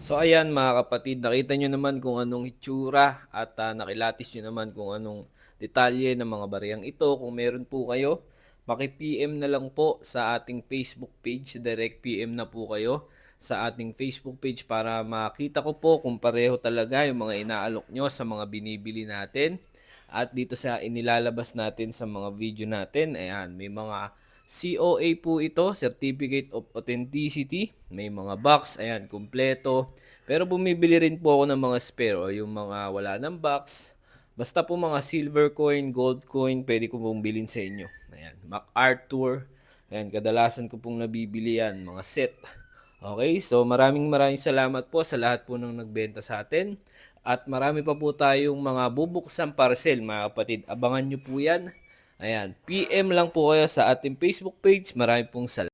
So ayan mga kapatid, nakita nyo naman kung anong itsura at ah, nakilatis nyo naman kung anong detalye ng mga bariyang ito. Kung meron po kayo, maki-PM na lang po sa ating Facebook page. Direct PM na po kayo sa ating Facebook page para makita ko po kung pareho talaga yung mga inaalok nyo sa mga binibili natin. At dito sa inilalabas natin sa mga video natin, ayan, may mga COA po ito, Certificate of Authenticity. May mga box, ayan, kumpleto. Pero bumibili rin po ako ng mga spare o yung mga wala ng box. Basta po mga silver coin, gold coin, pwede ko pong bilhin sa inyo. Ayan, MacArthur. Ayan, kadalasan ko pong nabibili yan, mga set. Okay, so maraming maraming salamat po sa lahat po ng nagbenta sa atin. At marami pa po tayong mga bubuksang parcel, mga kapatid. Abangan nyo po yan. Ayan, PM lang po kayo sa ating Facebook page. Marami pong salamat.